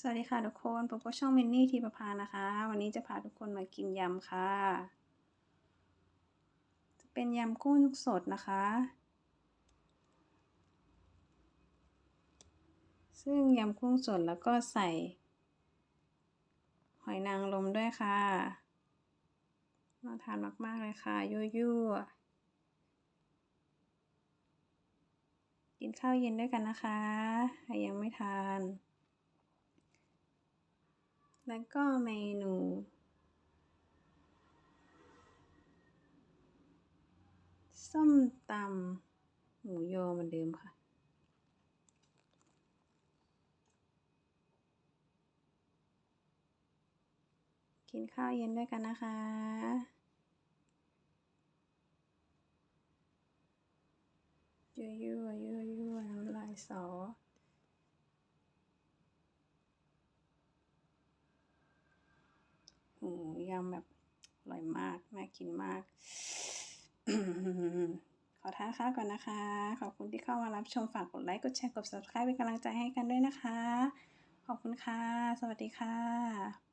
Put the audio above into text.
สวัสดีค่ะทุกคนพบกับช่องมินนี่ทีประพานะคะ วันนี้จะพาทุกคนมากินยำค่ะ จะเป็นยำกุ้งสดนะคะ ซึ่งยำกุ้งสดแล้วก็ใส่ หอยนางรมด้วยค่ะ น่าทานมากๆเลยค่ะยั่วๆกินข้าวเย็นด้วยกันนะคะ ใครยังไม่ทาน แล้วก็เมนู ส้มตำหมูยอเหมือนเดิมค่ะ กินข้าวเย็นด้วยกันนะคะยั่วยั่วยั่วยั่วน้ำลายสอ โอ้ยำแบบอร่อยมากน่ากินมาก ขอทาข้าวก่อนนะคะ ขอบคุณที่เข้ามารับชมฝากกดไลค์กดแชร์กด subscribe เป็นกำลังใจให้กันด้วยนะคะ ขอบคุณค่ะ สวัสดีค่ะ